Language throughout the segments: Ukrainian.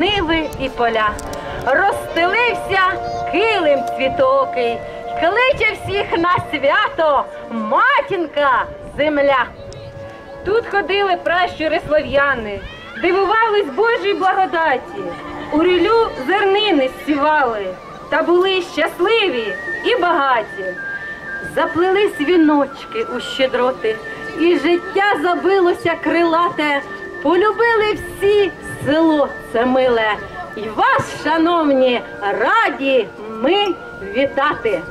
Ниви і поля розстелився килим цвітокий, кличе всіх на свято матінка земля. Тут ходили пращури слов'яни, дивувались Божій благодаті, у рілю зернини сівали та були щасливі і багаті. Заплели свіночки у щедроти, і життя забилося крилате, полюбили всі село це миле. І вас, шановні, раді ми вітати.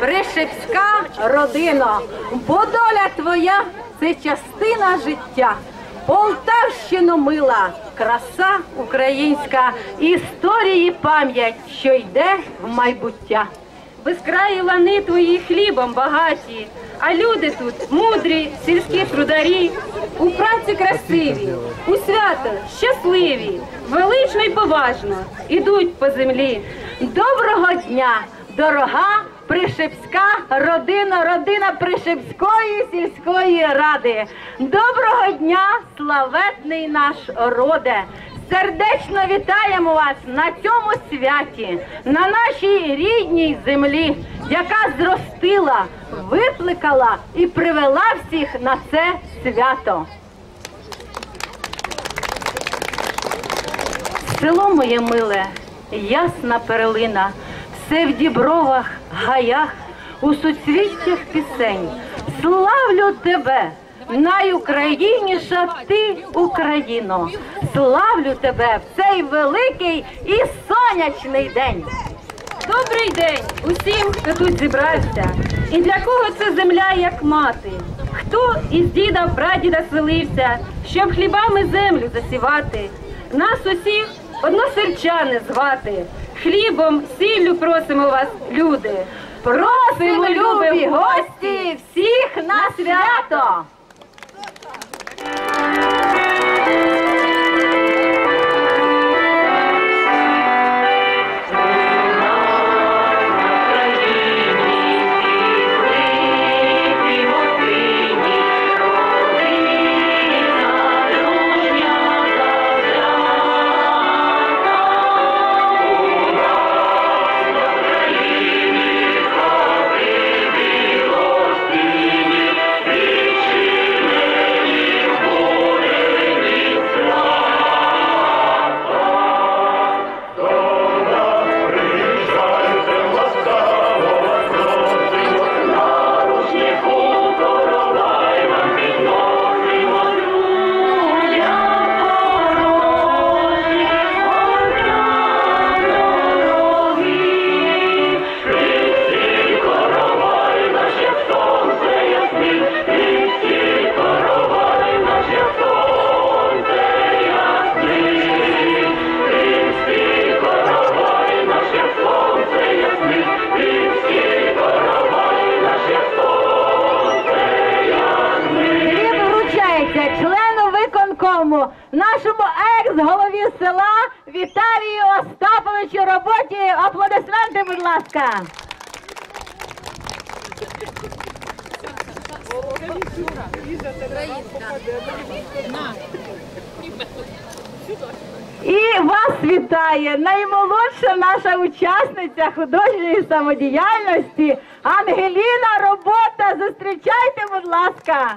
Пришипська родина, бо доля твоя це частина життя. Полтавщину мила, краса українська, історії пам'ять, що йде в майбуття. Безкраї лани твої хлібом багаті, а люди тут мудрі, сільські трударі, у праці красиві, у свята щасливі, велично й поважно ідуть по землі. Доброго дня, дорога! Пришепська родина, родина Пришепської сільської ради. Доброго дня, славетний наш роде! Сердечно вітаємо вас на цьому святі, на нашій рідній землі, яка зростила, викликала і привела всіх на це свято. Село моє миле, ясна перлина, все в дібровах, гаях, у суцвіттях пісень. Славлю тебе, найукраїніша ти, Україно! Славлю тебе в цей великий і сонячний день. Добрий день усім, хто тут зібрався. І для кого це земля, як мати? Хто із діда прадіда селився, щоб хлібами землю засівати? Нас усіх односельчани звати. Хлібом, сіллю просимо вас, люди. Просимо, любі гості, всіх на свято! І вас вітає наймолодша наша учасниця художньої самодіяльності Ангеліна Робота. Зустрічайте, будь ласка.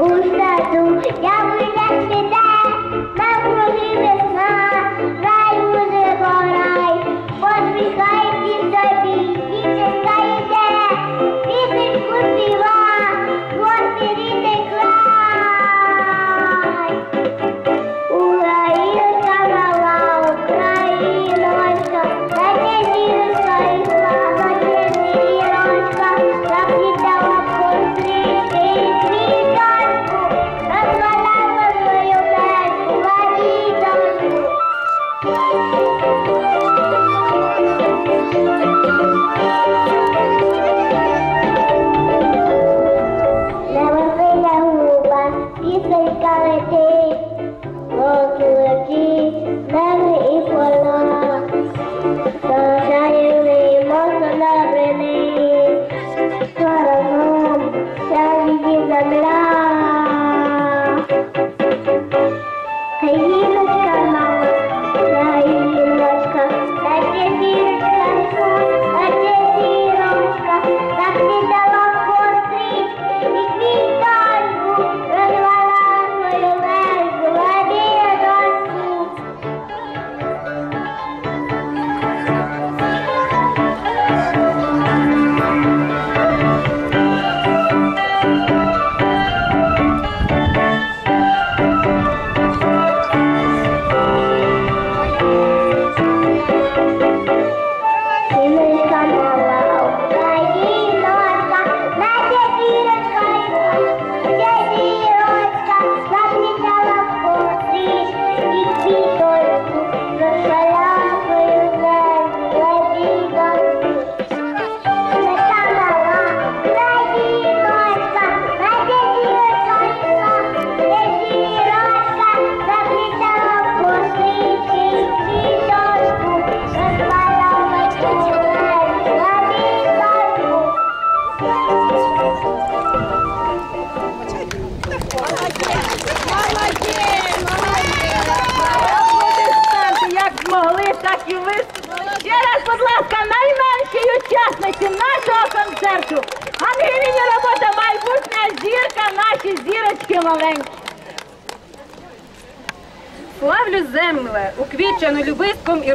земле, уквічену любиском і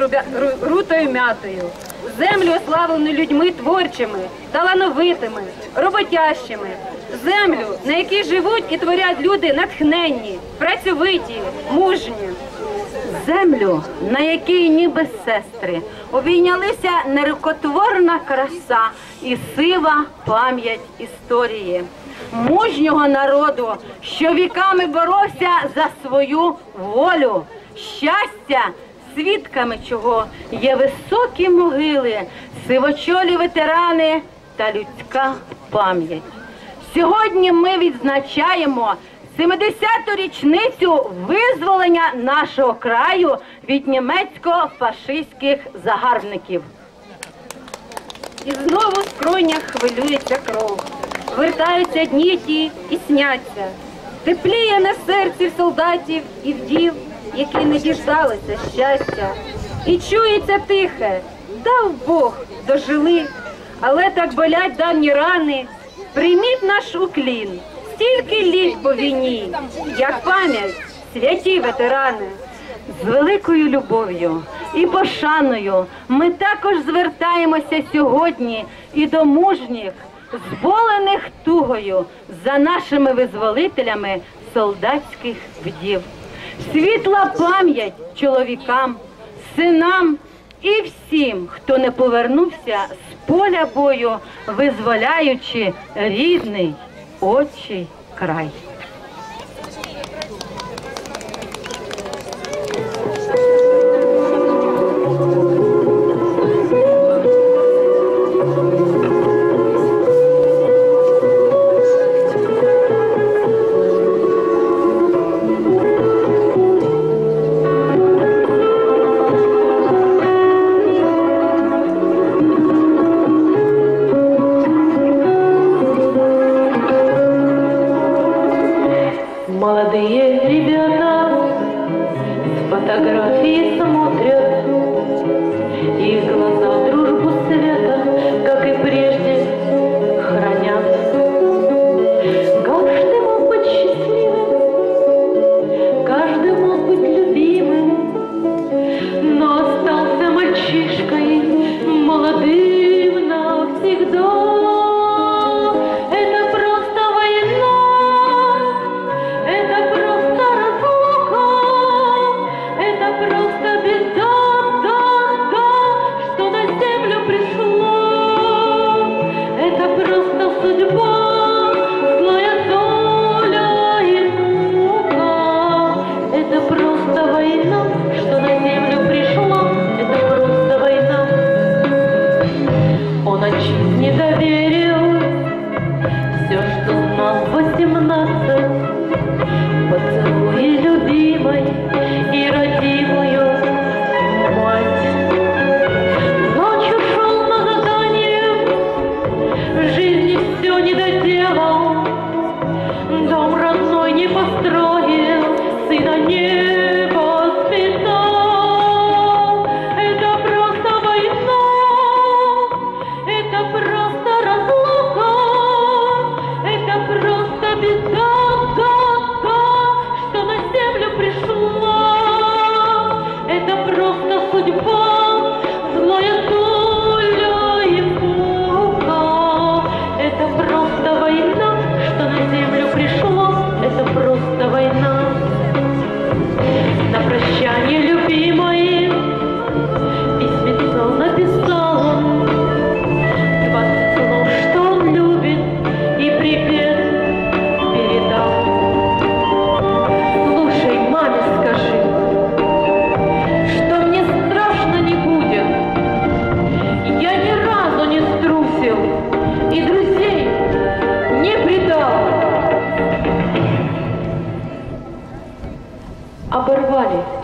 рутою м'ятою. Землю ославлену людьми творчими, талановитими, роботящими. Землю, на якій живуть і творять люди натхненні, працьовиті, мужні. землю, на якій ніби сестри обійнялися нерукотворна краса і сива пам'ять історії, мужнього народу, що віками боровся за свою волю, щастя, свідками чого є високі могили, сивочолі ветерани та людська пам'ять. Сьогодні ми відзначаємо 70-ту річницю визволення нашого краю від німецько-фашистських загарбників. І знову в скронях хвилюється кров. Вертаються дні ті і сняться. Тепліє на серці солдатів і вдів, які не діждалися щастя. І чується тихе, дав Бог, дожили, але так болять давні рани. Прийміть наш уклін, стільки літ по війні, як пам'ять, святі ветерани. З великою любов'ю і пошаною ми також звертаємося сьогодні і до мужніх, зболених тугою за нашими визволителями солдатських вдів. Світла пам'ять чоловікам, синам і всім, хто не повернувся з поля бою, визволяючи рідний отчий край. Фотографии смотрят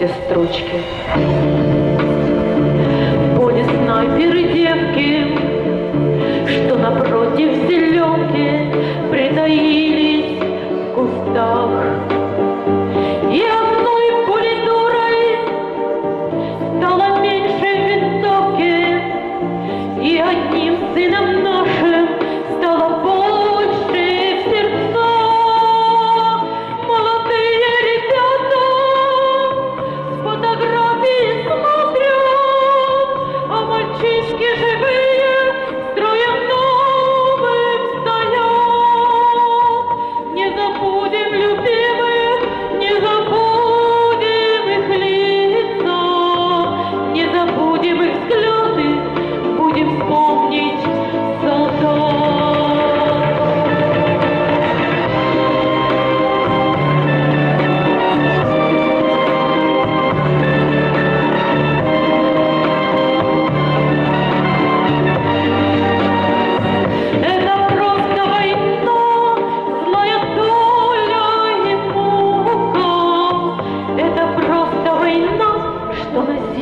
Те строчки. Поняли снайперы девки, что напротив зеленки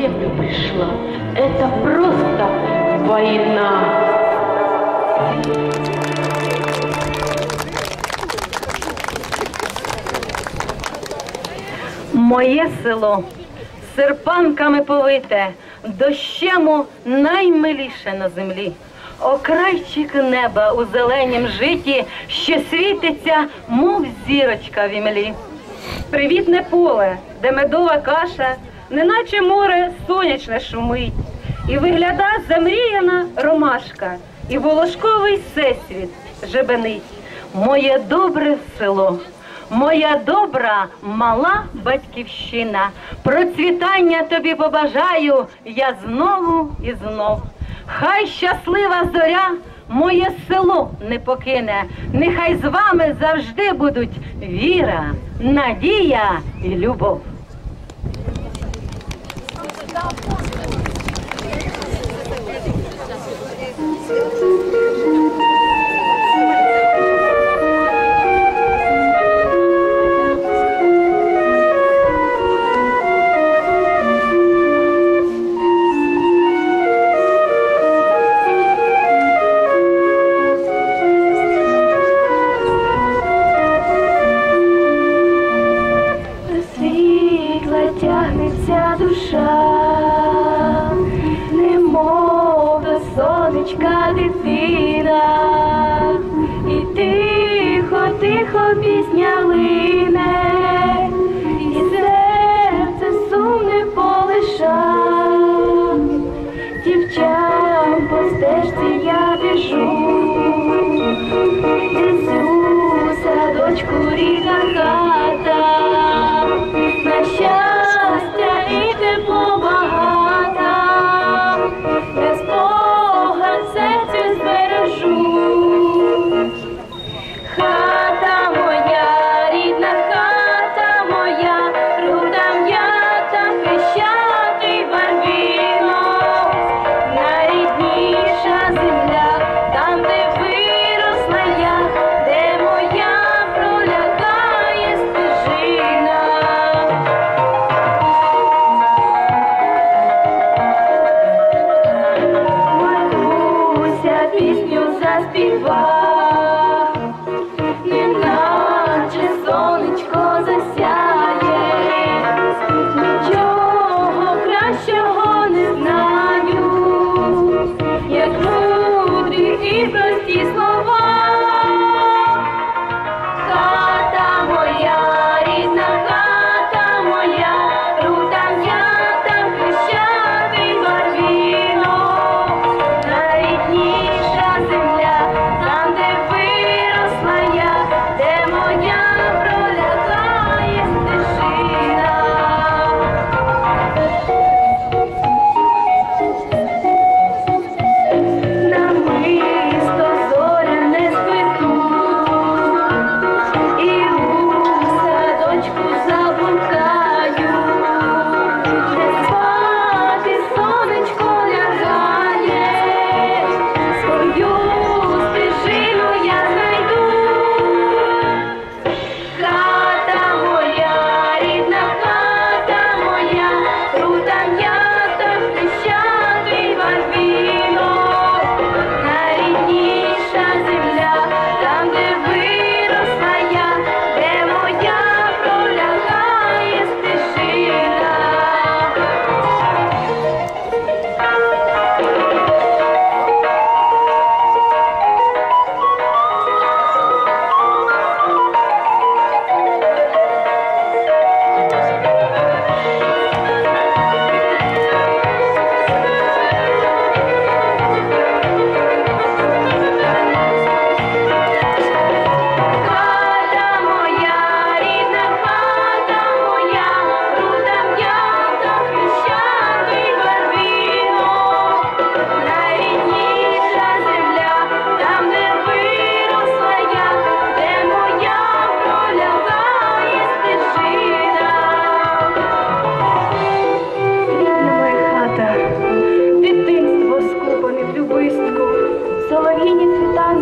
землю пришла. Это просто война. Моє село серпанками повите, дощему наймиліше на землі. Окрайчик неба у зеленім житті, ще світиться, мов зірочка в імлі. Привітне поле, де медова каша неначе море сонячне шумить, і вигляда замріяна ромашка, і волошковий всесвіт жебенить. Моє добре село, моя добра мала батьківщина. Процвітання тобі побажаю я знову і знов. Хай щаслива зоря моє село не покине. Нехай з вами завжди будуть віра, надія і любов.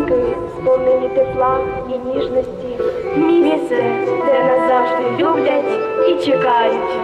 Світанки, сповнені тепла і ніжності, місце, де нас завжди люблять і чекають.